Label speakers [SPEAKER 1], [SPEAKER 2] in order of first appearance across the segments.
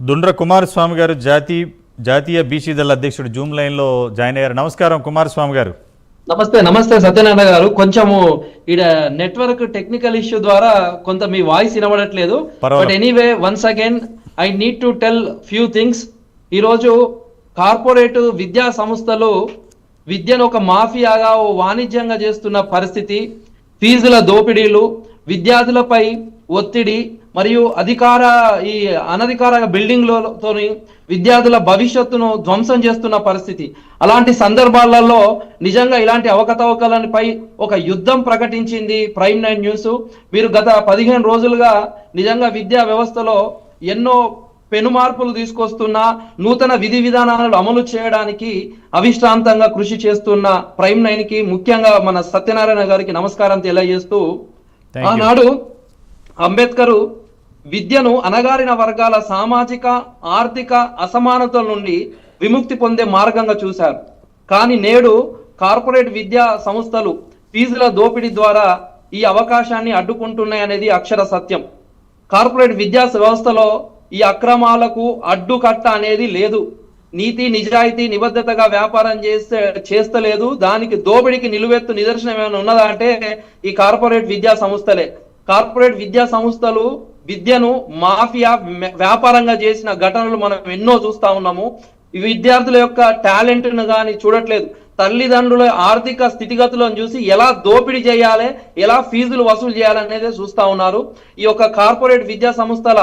[SPEAKER 1] దుండ్ర కుమారస్వామి గారు జాతీయ జాతీయ బీసీ దళ అధ్యక్షుడు జూమ్ లైన్లో జాయిన్ అయ్యారు. నమస్కారం కుమారస్వామి గారు.
[SPEAKER 2] నమస్తే నమస్తే సత్యనారాయణ గారు. కొంచెము ఈడ నెట్వర్క్ టెక్నికల్ ఇష్యూ ద్వారా కొంత మీ voice వినబడట్లేదు. But anyway once again I need to tell few things ఈరోజు కార్పొరేట్ విద్యా సంస్థలు విద్యను ఒక మాఫియాగా వాణిజ్యంగా చేస్తున్న పరిస్థితి. ఫీజుల దోపిడీలు విద్యార్థులపై ఒత్తిడి మరియు అధికార ఈ అనధికార బిల్డింగ్లతోని విద్యార్థుల భవిష్యత్తును ధ్వంసం చేస్తున్న పరిస్థితి అలాంటి సందర్భాలలో నిజంగా ఇలాంటి అవకతవకలపై ఒక యుద్ధం ప్రకటించింది ప్రైమ్ నైన్ న్యూస్ వీరు గత పదిహేను రోజులుగా నిజంగా విద్యా వ్యవస్థలో ఎన్నో పెను మార్పులు తీసుకొస్తున్న నూతన విధి విధానాలు అమలు చేయడానికి అవిశ్రాంతంగా కృషి చేస్తున్న ప్రైమ్ నైన్కి ముఖ్యంగా మన సత్యనారాయణ గారికి నమస్కారం తెలియజేస్తూ. ఆనాడు అంబేద్కరు విద్యను అణగారిన వర్గాల సామాజిక ఆర్థిక అసమానతల నుండి విముక్తి పొందే మార్గంగా చూశారు. కానీ నేడు కార్పొరేట్ విద్యా సంస్థలు ఫీజుల దోపిడీ ద్వారా ఈ అవకాశాన్ని అడ్డుకుంటున్నాయనేది అక్షర సత్యం. కార్పొరేట్ విద్యా వ్యవస్థలో ఈ అక్రమాలకు అడ్డుకట్ట అనేది లేదు. నీతి నిజాయితీ నిబద్ధతగా వ్యాపారం చేస్తే చేస్తలేదు. దానికి దోపిడికి నిలువెత్తు నిదర్శనం ఏమైనా ఉన్నదా అంటే ఈ కార్పొరేట్ విద్యా సంస్థలే. కార్పొరేట్ విద్యా సంస్థలు విద్యను మాఫియా వ్యాపారంగా చేసిన ఘటనలు మనం ఎన్నో చూస్తా ఉన్నాము. విద్యార్థుల యొక్క టాలెంట్ను కానీ చూడట్లేదు. తల్లిదండ్రుల ఆర్థిక స్థితిగతులను చూసి ఎలా దోపిడీ చేయాలి ఎలా ఫీజులు వసూలు చేయాలనేది చూస్తా ఉన్నారు. ఈ యొక్క కార్పొరేట్ విద్యా సంస్థల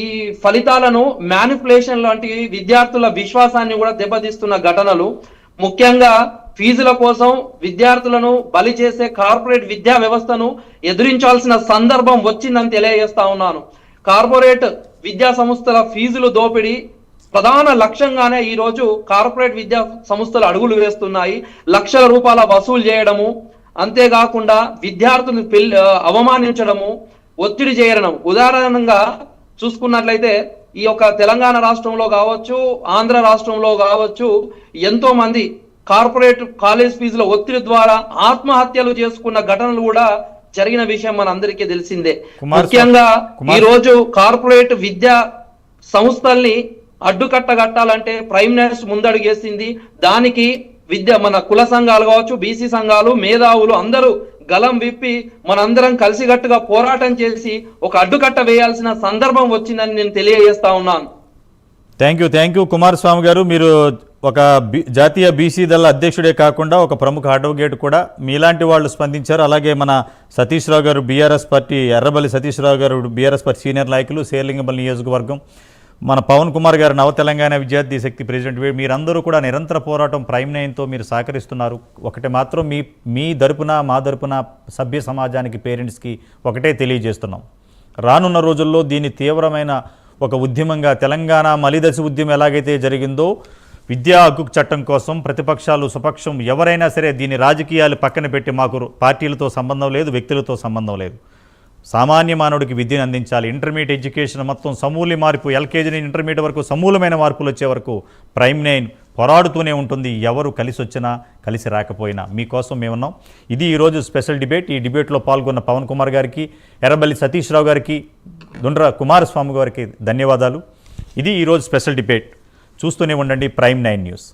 [SPEAKER 2] ఈ ఫలితాలను మ్యానిపులేషన్ లాంటి విద్యార్థుల విశ్వాసాన్ని కూడా దెబ్బతీస్తున్న ఘటనలు. ముఖ్యంగా ఫీజుల కోసం విద్యార్థులను బలి చేసే కార్పొరేట్ విద్యా వ్యవస్థను ఎదురించాల్సిన సందర్భం వచ్చిందని తెలియజేస్తా ఉన్నాను. కార్పొరేట్ విద్యా సంస్థల ఫీజులు దోపిడీ ప్రధాన లక్ష్యంగానే ఈ రోజు కార్పొరేట్ విద్యా సంస్థలు అడుగులు వేస్తున్నాయి. లక్షల రూపాయల వసూలు చేయడము అంతేకాకుండా విద్యార్థులను పెళ్ళి అవమానించడము ఒత్తిడి చేయడం. ఉదాహరణంగా చూసుకున్నట్లయితే ఈ యొక్క తెలంగాణ రాష్ట్రంలో కావచ్చు ఆంధ్ర రాష్ట్రంలో కావచ్చు ఎంతో మంది కార్పొరేట్ కాలేజ్ ఫీజుల ఒత్తిడి ద్వారా ఆత్మహత్యలు చేసుకున్న ఘటనలు కూడా జరిగిన విషయం మన అందరికీ తెలిసిందే ముఖ్యంగా ఈ రోజు కార్పొరేట్ విద్యా సంస్థల్ని అడ్డుకట్టగట్టాలంటే ప్రైమ్ నైన్స్ ముందడుగేసింది. దానికి విద్య మన కుల సంఘాలు కావచ్చు బీసీ సంఘాలు మేధావులు అందరూ గలం విప్పి మనందరం కలిసికట్టుగా పోరాటం చేసి ఒక అడ్డుకట్ట వేయాల్సిన సందర్భం వచ్చిందని నేను తెలియజేస్తా ఉన్నాను.
[SPEAKER 1] Thank you thank you Kumaraswamy garu. మీరు ఒక బి జాతీయ బీసీ దళ అధ్యక్షుడే కాకుండా ఒక ప్రముఖ అడ్వకేట్ కూడా మీలాంటి వాళ్ళు స్పందించారు. అలాగే మన Satish Rao garu BRS party Errabelli Satish Rao garu BRS party senior నాయకులు శేర్లింగపల్లి నియోజకవర్గం. మన పవన్ కుమార్ గారు నవ తెలంగాణ విద్యార్థి శక్తి ప్రెసిడెంట్. మీరందరూ కూడా నిరంతర పోరాటం ప్రైమ్ నైన్తో మీరు సహకరిస్తున్నారు. ఒకటి మాత్రం మీ మీ దరపున మా దరపున సభ్య సమాజానికి పేరెంట్స్కి ఒకటే తెలియజేస్తున్నాం. రానున్న రోజుల్లో దీన్ని తీవ్రమైన ఒక ఉద్యమంగా తెలంగాణ మలిదశ ఉద్యమం ఎలాగైతే జరిగిందో విద్యా హక్కు చట్టం కోసం ప్రతిపక్షాలు సుపక్షం ఎవరైనా సరే దీని రాజకీయాలు పక్కన పెట్టి మాకు పార్టీలతో సంబంధం లేదు వ్యక్తులతో సంబంధం లేదు. సామాన్య మానవుడికి విద్యను అందించాలి. ఇంటర్మీడియట్ ఎడ్యుకేషన్ మొత్తం సమూలి మార్పు ఎల్కేజీ నుంచి ఇంటర్మీడియట్ వరకు సమూలమైన మార్పులు వచ్చే వరకు ప్రైమ్ నైన్ పోరాడుతూనే ఉంటుంది. ఎవరు కలిసి వచ్చినా కలిసి రాకపోయినా. మీకోసం మేమున్నాం. ఇది ఈరోజు స్పెషల్ డిబేట్. ఈ డిబేట్లో పాల్గొన్న పవన్ కుమార్ గారికి ఎర్రబల్లి సతీష్ రావు గారికి దుండ్ర కుమారస్వామి గారికి ధన్యవాదాలు. ఇది ఈరోజు స్పెషల్ డిబేట్. చూస్తూనే ఉండండి. Prime nine news.